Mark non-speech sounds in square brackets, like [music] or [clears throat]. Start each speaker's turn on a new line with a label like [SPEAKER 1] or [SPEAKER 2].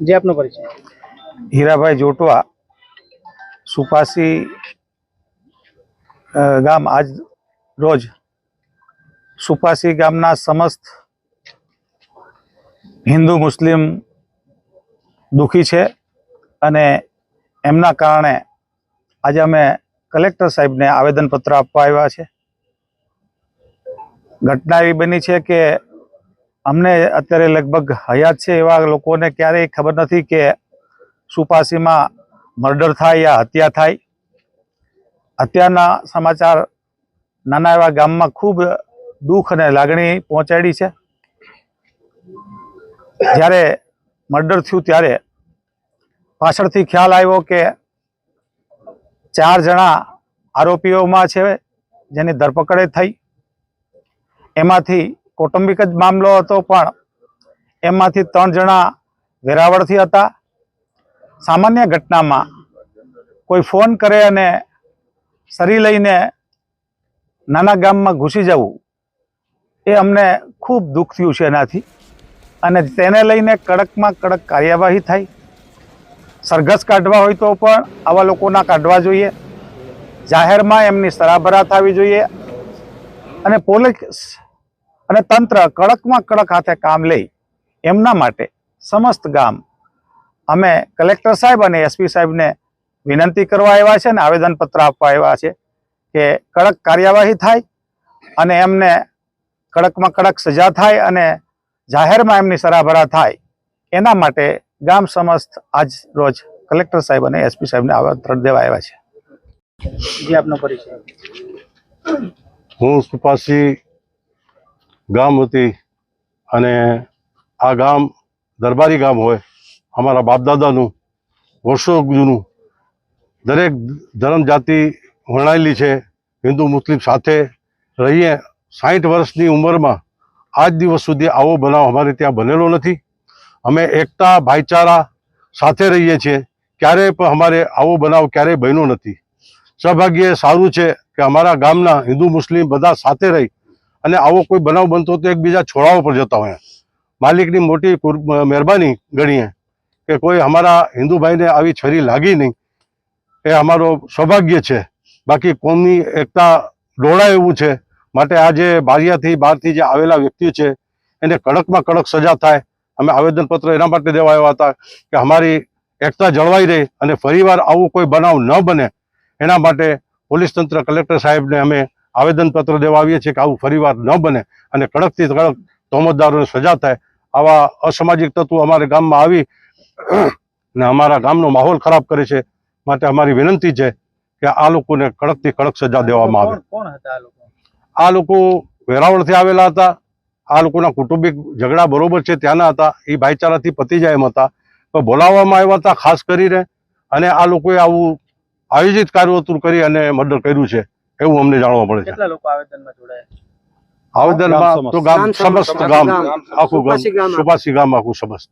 [SPEAKER 1] જે આપનો પરિચય?
[SPEAKER 2] હીરાભાઈ જોટવા, સુપાસી ગામ આજ રોજ સુપાસી ગામના સમસ્ત હિન્દુ મુસ્લિમ દુઃખી છે અને એમના કારણે આજે અમે કલેક્ટર સાહેબને આવેદનપત્ર આપવા આવ્યા છે. ઘટના એવી બની છે કે અમને અત્યારે લગભગ હયાત છે એવા લોકોને ક્યારેય ખબર નથી કે સુપાસીમાં મર્ડર થાય યા હત્યા થાય. અત્યારના સમાચાર નાના એવા ગામમાં ખૂબ દુઃખ અને લાગણી પહોંચાડી છે. જ્યારે મર્ડર થયું ત્યારે પાછળથી ખ્યાલ આવ્યો કે ચાર જણા આરોપીઓમાં છે, જેની ધરપકડે થઈ. એમાંથી કૌટુંબિક જ મામલો હતો, પણ એમાંથી ત્રણ જણા વેરાવળથી હતા. સામાન્ય ઘટનામાં કોઈ ફોન કરે અને સરી લઈને નાના ગામમાં ઘૂસી જવું, એ અમને ખૂબ દુઃખ થયું છે એનાથી. અને તેને લઈને કડકમાં કડક કાર્યવાહી થાય. સરઘસ કાઢવા હોય તો પણ આવા લોકોના કાઢવા જોઈએ. જાહેરમાં એમની સરાભરા થવી જોઈએ. અને પોલીસ અને તંત્ર કડકમાં કડક હાથે કામ લઈ એમના માટે સમસ્ત ગામ અમે કલેક્ટર સાહેબ અને એસપી સાહેબને વિનંતી કરવા આવ્યા છે અને આવેદનપત્ર આપવા આવ્યા છે કે કડક કાર્યવાહી થાય અને એમને કડકમાં કડક સજા થાય અને જાહેરમાં એમની સરાભરા થાય. એના માટે ગામ સમસ્ત આજ રોજ કલેક્ટર સાહેબ અને એસપી સાહેબને આવેદન દેવા આવ્યા છે.
[SPEAKER 1] જે આપનો પરિચય.
[SPEAKER 3] હું સુપાસી ગામ હતી અને આ ગામ દરબારી ગામ હોય, અમારા બાપદાદાનું વર્ષો જૂનું દરેક ધર્મ જાતિ વર્ણાયેલી છે, હિન્દુ, મુસ્લિમ સાથે રહીએ સાઠ વર્ષની ઉંમરમાં આજ દિવસ સુધી આવો બનાવ અમારે ત્યાં બનેલો નથી. અમે એકતા, ભાઈચારા સાથે રહીએ છીએ, ક્યારેય પણ અમારે આવો બનાવ ક્યારેય બન્યો નથી. સૌભાગ્ય સારું છે કે અમારા ગામના હિન્દુ, મુસ્લિમ બધા સાથે રહી અને આવો કોઈ બનાવ બનતો તો એકબીજા છોડાઓ પર જતા હોય. માલિકની મોટી મહેરબાની ગણીએ કે કોઈ અમારા હિન્દુ ભાઈને આવી છરી લાગી નહીં. એ અમારો સૌભાગ્ય છે. બાકી કોમની એકતા ડોળાય એવું છે. માટે આ જે બારિયાથી બહારથી જે આવેલા વ્યક્તિઓ છે, એને કડકમાં કડક સજા થાય. અમે આવેદનપત્ર એના માટે દેવા આવ્યા હતા કે અમારી એકતા જળવાઈ રહે અને ફરીવાર આવું કોઈ બનાવ ન બને. એના માટે પોલીસ તંત્ર કલેક્ટર સાહેબને અમે આવેદનપત્ર દેવા આવીએ છીએ કે આવું ફરીવાર ન બને અને કડકથી કડક તોમતદારોને સજા થાય આવા અસામાજિક તત્વો અમારા ગામમાં આવી [clears throat] ને અમારા ગામનો માહોલ ખરાબ કરે છે માટે અમારી વિનંતી છે કે આ લોકોને કડકથી કડક સજા દેવામાં આવે.
[SPEAKER 1] આ લોકો?
[SPEAKER 3] વેરાવળથી આવેલા હતા. આ લોકોના કુટુંબિક ઝઘડા બરોબર છે ત્યાંના હતા. એ ભાઈચારાથી પતી જાય એમ હતા. તો બોલાવવામાં આવ્યા હતા ખાસ કરીને અને આ લોકોએ આવું આયોજિત કાર્યવસ્તુ કરી અને મર્ડર કર્યું છે. એવું અમને જાણવા મળે છે.
[SPEAKER 1] કેટલા લોકો આવેદનમાં જોડાયા?
[SPEAKER 3] આવેદનમાં તો ગામ સમસ્ત. ગામ. આખું ગામ.
[SPEAKER 1] સુભાષી ગામ
[SPEAKER 3] ગામ આખું સમસ્ત.